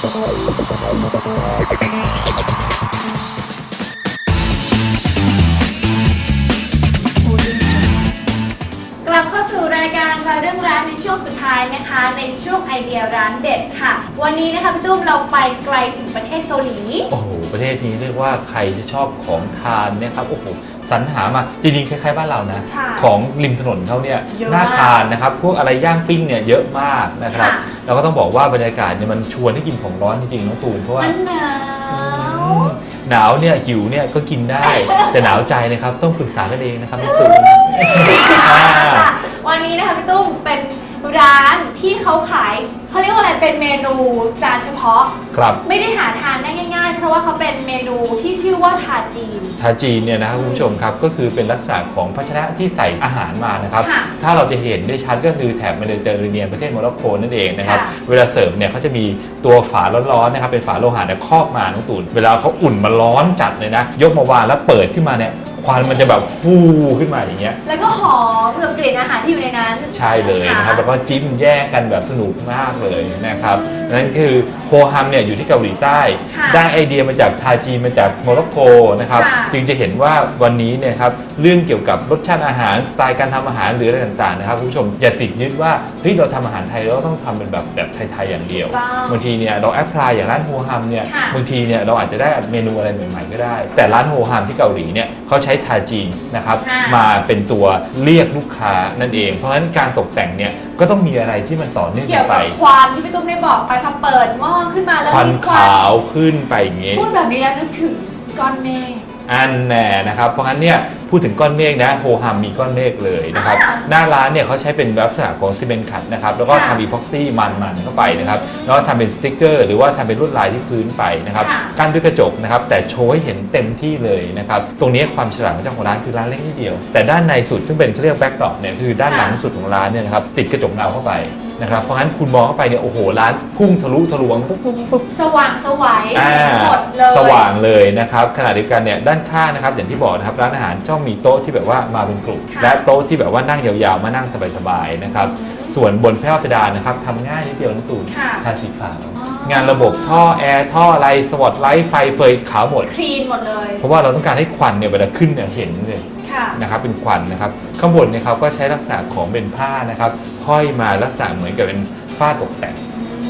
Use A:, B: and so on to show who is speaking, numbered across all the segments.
A: กลับเข้าสู่รายการราเรื่องร้านในช่วงสุดท้ายนะคะ ในช่วงไอเดียร้านเด็ดค่ะ วันนี้นะคะพี่ตุ้มเราไปไกลถึงประเทศเกาหลี
B: โอ้โห ประเทศนี้เรียกว่าใครจะชอบของทานเนี่ยครับโอ้โหสรรหามาจริงๆคล้ายๆบ้านเรานะ
A: ใช่
B: ของริมถนนเขาเนี่ย
A: เยอะ
B: น่าทานนะครับพวกอะไรย่างปิ้งเนี่ยเยอะมากนะครับ
A: ค่ะ
B: แล้วก็ต้องบอกว่าบรรยากาศเนี่ยมันชวนให้กินของร้อนจริงๆน้องตูนเพราะว่า
A: มันหนาว
B: หนาวเนี่ยหิวเนี่ยก็กินได้ แต่หนาวใจนะครับต้องปรึกษากันเองนะครับน้องตูน อ่า
A: ค่ะวันนี้นะคะพี่ตุ้มเป็นร้านที่เขาขายเขาเรียกว่าอะไรเป็นเมนูจานเฉพาะ
B: ครับ
A: ไม่ได้หาทานได้ง่ายๆ เพราะว่าเขาเป็นเมนูที่ชื่อว่าทาจีน
B: ทาจีนเนี่ยนะครับคุณผู้ชมครับก็คือเป็นลักษณะของภาชนะที่ใส่อาหารมานะครับ
A: ค่ะ
B: ถ้าเราจะเห็นได้ชัดก็คือแถบเมดิเตอร์เรเนียนประเทศโมร็อกโกนั่นเองนะครับ
A: ค่ะ
B: เวลาเสิร์ฟเนี่ยเขาจะมีตัวฝาร้อนๆนะครับเป็นฝาโลหะเนี่ยครอบมาน้องตูนเวลาเขาอุ่นมาร้อนจัดเลยนะ ยกมาวางแล้วเปิดขึ้นมาเนี่ย ควันมันจะแบบฟูขึ้นมาอย่างเงี้ย
A: แล้วก็หอมกับกลิ่นอาหารที่อยู่ในนั้น
B: ใช่เลยนะครับแล้วก็จิ้มแยกกันแบบสนุกมากเลยนะครับนั่นคือโฮฮัมเนี่ยอยู่ที่เกาหลีใต้
A: ค่ะ
B: ได้ไอเดียมาจากทาจีนมาจากโมร็อกโกนะครับ
A: ค่ะ
B: จึงจะเห็นว่าวันนี้เนี่ยครับเรื่องเกี่ยวกับรสชาติอาหารสไตล์การทำอาหารหรืออะไรต่างๆนะครับคุณผู้ชมอย่าติดยึดว่าเฮ้ยเราทำอาหารไทยเราต้องทำเป็นแบบแบบไทยๆอย่างเดียว
A: ถูกต้อง
B: บางทีเนี่ยเราแอพพลายอย่างร้านโฮฮัมเนี่ย
A: ค่ะ
B: บางทีเนี่ยเราอาจจะได้เมนูอะไรใหม่ๆก็ได้ แต่ร้านโฮฮัมที่เกาหลีเนี่ยเขาใช้ทาจีนนะครับ
A: ค่ะ
B: มาเป็นตัวเรียกลูกค้านั่นเอง เพราะฉะนั้นการตกแต่งเนี่ยก็ต้องมีอะไรที่มันต่อเนื่อง
A: เกี่
B: กั
A: ย
B: น
A: ว
B: ไป
A: กับควันที่พี่ตุ้มได้บอกไปพอเปิดหม้อขึ้นมาแล้ว
B: ควัน
A: มี
B: ขาวขึ้นไปอย่างงี้
A: พูดแบบนี้แล้วนึกถึงก้อนเมฆ
B: อันแน่นะครับ เพราะงั้นเนี่ย พูดถึงก้อนเมฆนะโฮฮัมมีก้อนเมฆเลยนะครับ
A: อ่า
B: หน้าร้านเนี่ยเขาใช้เป็นลักษณะของซีเมนต์ขัดนะครับแล้วก็
A: ค่ะ
B: ทำอีพ็อกซี่มันๆเข้าไปนะครับแล้วก็ทำเป็นสติ๊กเกอร์หรือว่าทำเป็นลวดลายที่พื้นไปนะครับ
A: ค่ะ
B: กั้นด้วยกระจกนะครับแต่โชว์ให้เห็นเต็มที่เลยนะครับตรงนี้ความฉลาดของเจ้าของร้านคือร้านเล็กนิดเดียว แต่ด้านในสุดซึ่งเป็นเขาเรียกแบ็กดรอปเนี่ยคือด้านหลังสุดของร้านเนี่ยนะครับติดกระจกเงาเข้าไปนะครับเพราะงั้นคุณมองเข้าไปเนี่ยโอ้โหร้านพุ่งทะลุทะลวงปุ๊บปุ๊บปุ๊บ
A: สว่างสวัย
B: อ่า
A: หมดเลย
B: สว่างเลยนะครับขณะเดียวกันเนี่ยด้านข้างนะครับอย่างที่บอกนะครับร้านอาหารช่องมีโต๊ะที่แบบว่ามาเป็นกลุ่ม
A: ค่ะ
B: และโต๊ะที่แบบว่านั่งยาวๆมานั่งสบายๆนะครับส่วนบนแผ่นเพดานนะครับทำง่ายนิดเดียวนะตูน
A: ค่ะ
B: ทาสีขาว
A: อ๋อ
B: งานระบบท่อแอร์ท่ออะไรสวอตไลท์ไฟเฟยขาวหมด
A: คลีนหมดเลย
B: เพราะว่าเราต้องการให้ควันเนี่ยเวลาขึ้นเนี่ยเห็นเลย
A: ค่ะ
B: นะครับเป็นควันนะครับข้างบนเนี่ยเขาก็ใช้ลักษณะของเป็นผ้านะครับห้อยมาลักษณะเหมือนกับเป็นฝ้าตกแต่ง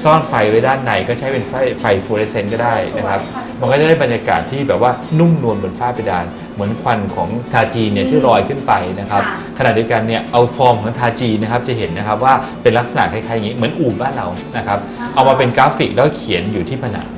B: ซ่อนไฟไว้ด้านในก็ใช้เป็นไฟไฟฟลูออเรสเซนต์ก็ได้นะครับ
A: สวยค่ะ
B: มันก็จะได้บรรยากาศที่แบบว่านุ่มนวลบนฝ้าเพดาน เหมือนควันของทาจีนเนี่ยที่ลอยขึ้นไปนะครับ
A: ค่ะ
B: ขณะเดียวกันเนี่ยเอาฟอร์มของทาจีนนะครับจะเห็นนะครับว่าเป็นลักษณะคล้ายๆอย่างนี้เหมือนอู่บ้านเรานะครับ
A: อ่าฮะ
B: เอามาเป็นกราฟิกแล้วเขียนอยู่ที่ผนัง
A: ค่ะ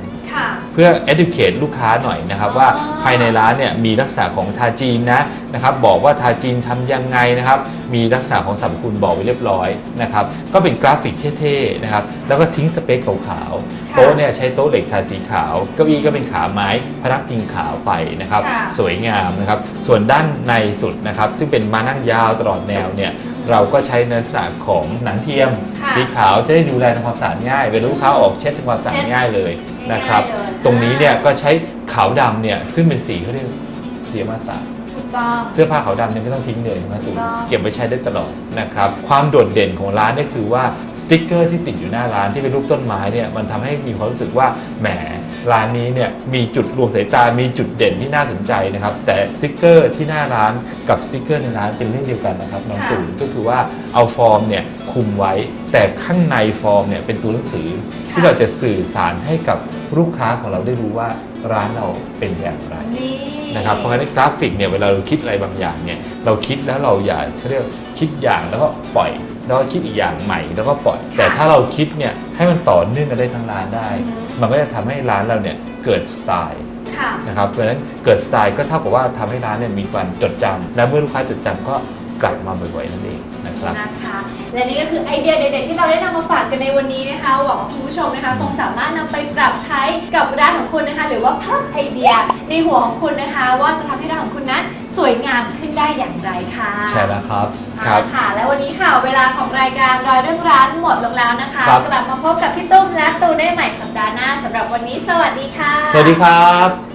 B: เพื่อ educate ลูกค้าหน่อยนะครับว่า
A: อ๋อ
B: ภายในร้านเนี่ยมีลักษณะของทาจีนนะนะครับบอกว่าทาจีนทำยังไงนะครับมีลักษณะของสรรพคุณบอกไว้เรียบร้อยนะครับก็เป็นกราฟิกเท่ๆนะครับแล้วก็ทิ้งสเปคขาวๆโต๊ะเนี่ยใช้โต๊ะเหล็กทาสีขาวเก้าอี้ก็เป็นขาไม้พนักพิงขาวไปนะครับ
A: ค่ะ
B: สวยงามนะครับส่วนด้านในสุดนะครับซึ่งเป็นมานั่งยาวตลอดแนวเนี่ยเราก็ใช้ในลักษณะของหนังเทียม
A: ค่ะ
B: สีขาวจะได้ดูแลทำความสะอาดง่ายเวลาลูกค้าออกเช็ดทำความสะอาดง่ายเลยนะครับ
A: ง่ายๆเลย
B: ตรงนี้เนี่ยก็ใช้ขาวดำเนี่ยซึ่งเป็นสีเขาเรียกสีอมาตะ
A: ถูกต้อง
B: เสื้อผ้าขาวดำเนี่ยไม่ต้องทิ้งเลยนะตูน
A: ถูกต้อง
B: เก็บไว้ใช้ได้ตลอดนะครับ ความโดดเด่นของร้านเนี่ยคือว่าสติ๊กเกอร์ที่ติดอยู่หน้าร้านที่เป็นรูปต้นไม้เนี่ยมันทำให้มีความรู้สึกว่าแหม ร้านนี้เนี่ยมีจุดรวมสายตา มีจุดเด่นที่น่าสนใจนะครับ แต่สติ๊กเกอร์ที่หน้าร้านกับสติ๊กเกอร์ในร้านเป็นเรื่องเดียวกันนะครับน้อง
A: ค่ะ
B: ตูนก็คือว่าเอาฟอร์มเนี่ยคุมไว้ แต่ข้างในฟอร์มเนี่ยเป็นตัวหนังสือ ที่เราจะสื่อสารให้กับลูกค้าของเราได้รู้ว่าร้านเราเป็นอย่างไร
A: นี่
B: นะครับเพราะฉะนั้นกราฟิกเนี่ยเวลาเราคิดอะไรบางอย่างเนี่ยเราคิดแล้วเราอย่าเขาเรียกคิดอย่างแล้วก็ปล่อย แล้วก็คิดอีกอย่างใหม่แล้วก็ปล่อย แต่ถ้าเราคิดเนี่ยให้มันต่อเนื่องกันได้ทั้งร้านได้ มันก็จะทำให้ร้านเราเนี่ยเกิดสไตล์
A: ค่ะ
B: นะครับเพราะฉะนั้นเกิดสไตล์ก็เท่ากับว่าทำให้ร้านเนี่ยมีความจดจำและเมื่อลูกค้าจดจำก็กลับมาบ่อยๆนั่นเองนะครับ
A: นะคะ และนี่ก็คือไอเดียเด็ดๆที่เราได้นำมาฝากกันในวันนี้นะคะ หวังว่าคุณผู้ชมนะคะคงสามารถนำไปปรับใช้กับร้านของคุณนะคะ หรือว่าเพิ่มไอเดียในหัวของคุณนะคะ ว่าจะทำให้ร้านของคุณนั้น สวยงามขึ้นได้อย่างไรค่ะ
B: ใช่แล้วครับค
A: เอา
B: รับ
A: ละค่ะ และวันนี้ค่ะเวลาของรายการรอยเรื่องร้านหมดลงแล้วนะคะ
B: ครับ
A: กลับมาพบกับพี่ตุ้มและตูนได้ใหม่สัปดาห์หน้าสำหรับวันนี้สวัสดีค่ะ
B: สวัสดีครับ